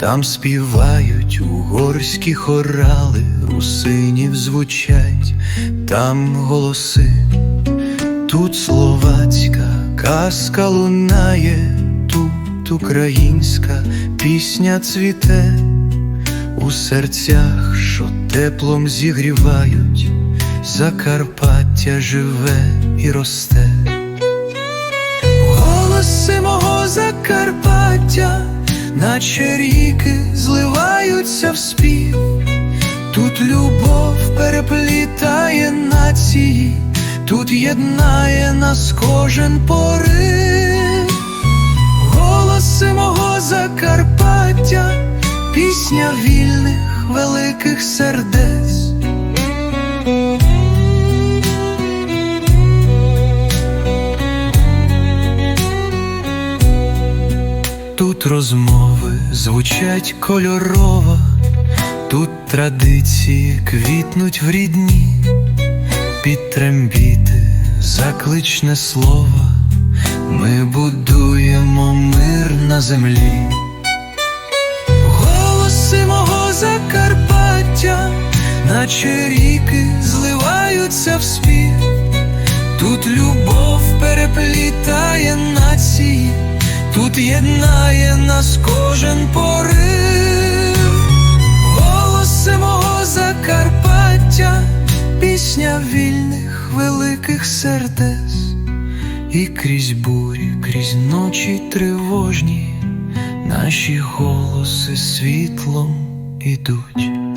Там співають угорські хорали, русинів звучать, там голоси, тут словацька казка лунає, тут українська пісня цвіте. У серцях, що теплом зігрівають, Закарпаття живе і росте. Голоси мого Закарпаття, наче ріки зливаються в спів. Тут любов переплітає нації, тут єднає нас кожен порив. Голоси мого Закарпаття, пісня вільних великих сердець. Тут розмови звучать кольорово, тут традиції квітнуть в рідні, під трембіти закличне слово, ми будуємо мир на землі. Голоси мого Закарпаття, наче ріки зливаються в спів. Тут любов нації, тут нас кожен порив. Голоси мого Закарпаття, пісня вільних великих сердець, і крізь бурі, крізь ночі тривожні, наші голоси світлом ідуть.